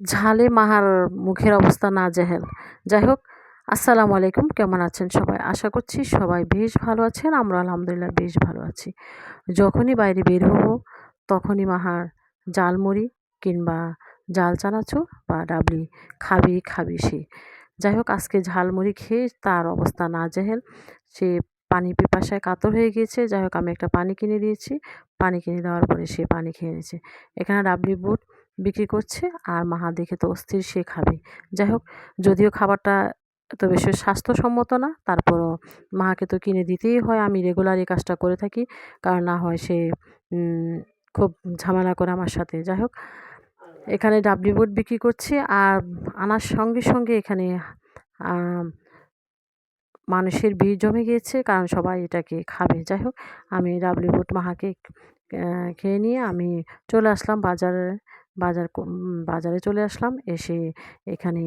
ঝালে মাহার মুখের অবস্থা না জেহেল যাই হোক, আসসালামু আলাইকুম। কেমন আছেন সবাই? আশা করছি সবাই বেশ ভালো আছেন। আমরা আলহামদুলিল্লাহ বেশ ভালো আছি। যখনই বাইরে বের হব, তখনই মাহার জালমুড়ি কিংবা জাল চানাচুর বা ডাবলি খাবি খাবি সে। যাই হোক, আজকে ঝালমুড়ি খেয়ে তার অবস্থা না জেহেল সে পানি পিপাসায় কাতর হয়ে গিয়েছে। যাই হোক, আমি একটা পানি কিনে দিয়েছি। পানি কিনে দেওয়ার পরে সে পানি খেয়ে নিয়েছে। এখানে ডাবলি বুট বিক্রি করছে আর মাহা দেখে তো অস্থির, সে খাবে। যাই হোক যদিও খাবারটা তো বেশি স্বাস্থ্যসম্মত না, তারপরও মাকে তো কিনে দিতেই হয়। আমি রেগুলার এই কাজটা করে থাকি, কারণ না হয় সে খুব ঝামেলা করে আমার সাথে। যাই হোক এখানে ডাবলি বুট বিক্রি করছে আর আনার সঙ্গে সঙ্গে এখানে মানুষের ভিড় জমে গিয়েছে, কারণ সবাই এটাকে খাবে। যাই হোক আমি ডাবলি বুট মাহাকে খেয়ে নিয়ে আমি চলে আসলাম বাজারে। বাজার বাজারে চলে আসলাম। এসে এখানে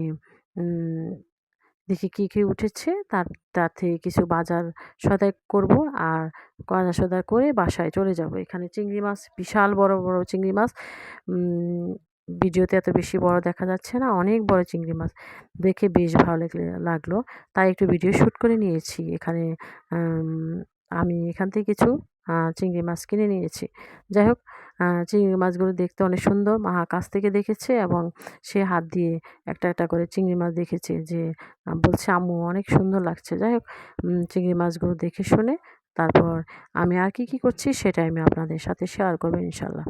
দেখি কী কী উঠেছে। তার তার থেকে কিছু বাজার সদাই করব। আর বাজার সদাই করে বাসায় চলে যাব। এখানে চিংড়ি মাছ, বিশাল বড় বড় চিংড়ি মাছ। ভিডিওতে এত বেশি বড় দেখা যাচ্ছে না। অনেক বড় চিংড়ি মাছ। দেখে বেশ ভালো লাগলে, লাগল। তাই একটু ভিডিও শ্যুট করে নিয়েছি। এখানে আমি এখান থেকে কিছু চিংড়ি মাছ কিনে নিয়েছি। যাই হোক চিংড়ি মাছগুলো দেখতে অনেক সুন্দর। মা কাছ থেকে দেখেছে এবং সে হাত দিয়ে একটা একটা করে চিংড়ি মাছ দেখেছে যে বলছে, আম্মু, অনেক সুন্দর লাগছে। যাই হোক চিংড়ি মাছগুলো দেখে শুনে তারপর আমি আর কি কি করছি সেটা আমি আপনাদের সাথে শেয়ার করব ইনশাল্লাহ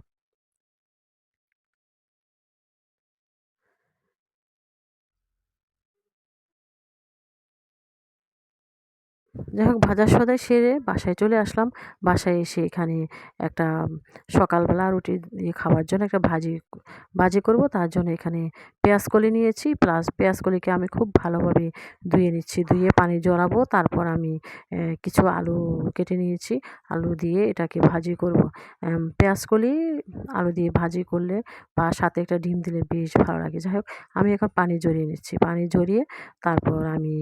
যাই হোক ভাজা সদাই সেরে বাসায় চলে আসলাম। বাসায় এসে এখানে একটা সকালবেলা রুটি দিয়ে খাওয়ার জন্য একটা ভাজি ভাজি করব। তার জন্য এখানে পেঁয়াজ কলি নিয়েছি। প্লাস পেঁয়াজ কলিকে আমি খুব ভালোভাবে ধুয়ে নিচ্ছি। ধুয়ে পানি জড়াবো। তারপর আমি কিছু আলু কেটে নিয়েছি। আলু দিয়ে এটাকে ভাজি করব। পেঁয়াজ কলি আলু দিয়ে ভাজি করলে বা সাথে একটা ডিম দিলে বেশ ভালো লাগে। যাই হোক, আমি এখন পানি জড়িয়ে নিচ্ছি। পানি জড়িয়ে তারপর আমি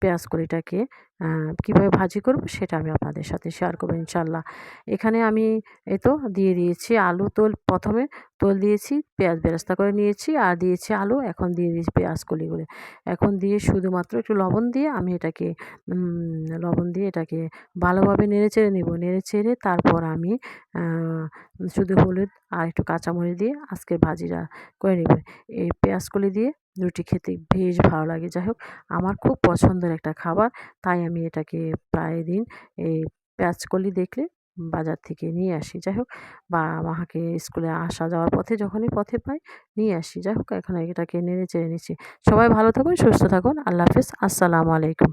পেঁয়াজ কলিটাকে কীভাবে ভাজি করব সেটা আমি আপনাদের সাথে শেয়ার করব ইনশাল্লাহ এখানে আমি এ তো দিয়ে দিয়েছি আলু তোল, প্রথমে তোল দিয়েছি, পেঁয়াজ বেরাস্তা করে নিয়েছি আর দিয়েছি আলু, এখন দিয়ে দিয়েছি পেঁয়াজ কলিগুলো। এখন দিয়ে শুধুমাত্র একটু লবণ দিয়ে আমি এটাকে লবণ দিয়ে এটাকে ভালোভাবে নেড়ে চেড়ে নেব। নেড়ে চেড়ে তারপর আমি শুধু হলুদ আর একটু কাঁচামরিচ দিয়ে আজকে ভাজিটা করে নেব। এই পেঁয়াজ কলি দিয়ে রুটি খেতে বেশ ভালো লাগে। যাই হোক আমার খুব পছন্দের একটা খাবার, তাই আমি এটাকে প্রায় দিন এই পেঁয়াজকলি দেখলে বাজার থেকে নিয়ে আসি। যাই হোক বা আমাকে স্কুলে আসা যাওয়ার পথে যখনই পথে পাই নিয়ে আসি। যাই হোক এখন এটাকে নেড়ে চেড়ে নিচ্ছি। সবাই ভালো থাকুন, সুস্থ থাকুন, আল্লাহ হাফিজ, আসসালামু আলাইকুম।